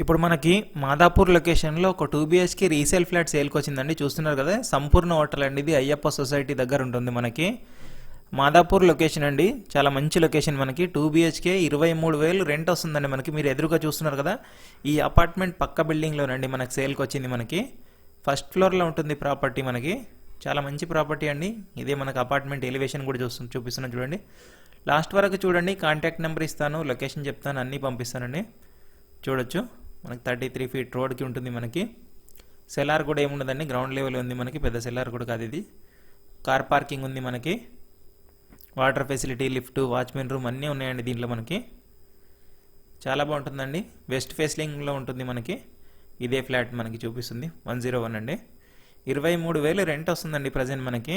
ఇప్పుడు మనకి మాదాపూర్ లొకేషన్లో ఒక టూ బిహెచ్కి రీసేల్ ఫ్లాట్ సేల్కి వచ్చిందండి చూస్తున్నారు కదా సంపూర్ణ హోటల్ అండి ఇది. అయ్యప్ప సొసైటీ దగ్గర ఉంటుంది మనకి. మాదాపూర్ లొకేషన్ అండి. చాలా మంచి లొకేషన్ మనకి. టూ బిహెచ్కే ఇరవై మూడు వేలు రెంట్ వస్తుందండి మనకి. మీరు ఎదురుగా చూస్తున్నారు కదా ఈ అపార్ట్మెంట్ పక్క బిల్డింగ్లోనండి మనకి సేల్కి వచ్చింది మనకి. ఫస్ట్ ఫ్లోర్లో ఉంటుంది ప్రాపర్టీ మనకి. చాలా మంచి ప్రాపర్టీ అండి. ఇదే మనకు అపార్ట్మెంట్ ఎలివేషన్ కూడా చూస్తు చూపిస్తున్నాను చూడండి. లాస్ట్ వరకు చూడండి కాంటాక్ట్ నెంబర్ ఇస్తాను లొకేషన్ చెప్తాను అన్నీ పంపిస్తానండి. చూడొచ్చు. మనకి థర్టీ త్రీ ఫీట్ రోడ్కి ఉంటుంది మనకి. సెలార్ కూడా ఏముండదండి గ్రౌండ్ లెవెల్ ఉంది మనకి పెద్ద సెలార్ కూడా కాదు ఇది. కార్ పార్కింగ్ ఉంది మనకి. Water facility lift watchman room అన్నీ ఉన్నాయండి దీంట్లో మనకి. చాలా బాగుంటుందండి. వెస్ట్ ఫేస్లింగ్లో ఉంటుంది మనకి. ఇదే ఫ్లాట్ మనకి చూపిస్తుంది వన్ జీరో వన్ అండి. ఇరవై మూడు వేలు రెంట్ వస్తుందండి ప్రజెంట్ మనకి.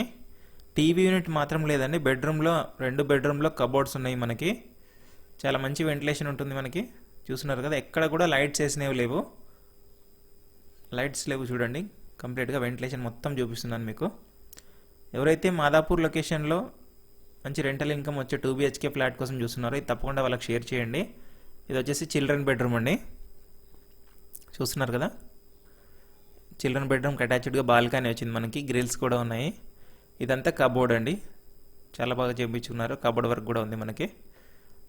టీవీ యూనిట్ మాత్రం లేదండి బెడ్రూమ్లో రెండు బెడ్రూమ్లో కబోర్డ్స్ ఉన్నాయి మనకి. చాలా మంచి వెంటిలేషన్ ఉంటుంది మనకి. చూస్తున్నారు కదా ఎక్కడ కూడా లైట్స్ వేసినవి లేవు. లైట్స్ లేవు చూడండి కంప్లీట్గా వెంటిలేషన్ మొత్తం చూపిస్తున్నాను మీకు. ఎవరైతే మాదాపూర్ లొకేషన్లో మంచి రెంటల్ ఇన్కమ్ వచ్చే టూ బిహెచ్కే ఫ్లాట్ కోసం చూస్తున్నారో ఇది తప్పకుండా వాళ్ళకి షేర్ చేయండి. ఇది వచ్చేసి చిల్డ్రన్ బెడ్రూమ్ అండి. చూస్తున్నారు కదా? చిల్డ్రన్ బెడ్రూమ్కి అటాచ్డ్గా బాల్కనీ వచ్చింది మనకి గ్రిల్స్ కూడా ఉన్నాయి. ఇదంతా కబోర్డ్ అండి. చాలా బాగా చేయించుకున్నారు కబోర్డ్ వర్క్ కూడా ఉంది మనకి.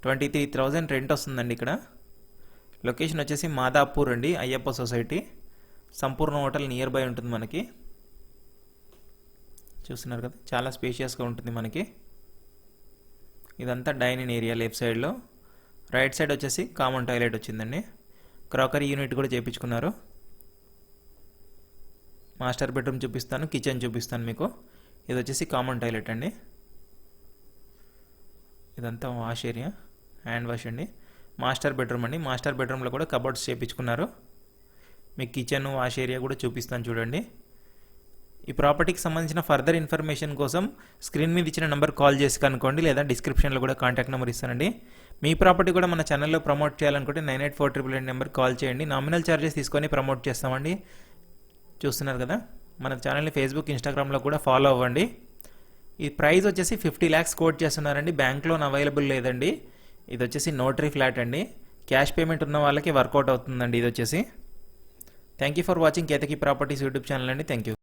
ట్వంటీ త్రీ థౌజండ్ రెంట్ వస్తుందండి ఇక్కడ. లొకేషన్ వచ్చేసి మాదాపూర్ అండి Ayyappa society. Sampoorna hotel near by ఉంటుంది మనకి. చూస్తున్నారు కదా చాలా స్పేషియస్గా ఉంటుంది మనకి. ఇదంతా డైనింగ్ ఏరియా లెఫ్ట్ సైడ్లో రైట్ సైడ్ వచ్చేసి కామన్ టాయిలెట్ వచ్చిందండి. క్రాకరీ యూనిట్ కూడా చేయించుకున్నారు మాస్టర్ బెడ్రూమ్ చూపిస్తాను కిచెన్ చూపిస్తాను మీకు. ఇది వచ్చేసి కామన్ టాయిలెట్ అండి. ఇదంతా వాష్ ఏరియా హ్యాండ్ వాష్ అండి. మాస్టర్ బెడ్రూమ్ అండి. మాస్టర్ బెడ్రూమ్లో కూడా కబోర్డ్స్ చేయించుకున్నారు మీకు కిచెన్ వాష్ ఏరియా కూడా చూపిస్తాను చూడండి. ఈ ప్రాపర్టీకి సంబంధించిన ఫర్దర్ ఇన్ఫర్మేషన్ కోసం స్క్రీన్ మీద ఇచ్చిన నెంబర్ కాల్ చేసి కనుక్కోండి లేదా డిస్క్రిప్షన్లో కూడా కాంటాక్ట్ నెంబర్ ఇస్తానండి. మీ ప్రాపర్టీ కూడా మన ఛానల్లో ప్రమోట్ చేయాలనుకుంటే nine eight four triple eight number call చేయండి. నామినల్ ఛార్జెస్ తీసుకొని ప్రమోట్ చేస్తామండి. చూస్తున్నారు కదా మన ఛానల్ని ఫేస్బుక్ ఇన్స్టాగ్రామ్లో కూడా ఫాలో అవ్వండి. ఈ ప్రైస్ వచ్చేసి ఫిఫ్టీ ల్యాక్స్ కోట్ చేస్తున్నారండి. బ్యాంక్ లోన్ అవైలబుల్ లేదండి. ఇది వచ్చేసి నోటరీ ఫ్లాట్ అండి. క్యాష్ పేమెంట్ ఉన్న వాళ్ళకి వర్కౌట్ అవుతుందండి ఇది వచ్చేసి thank you for watching Ketaki properties YouTube channel అండి. Thank you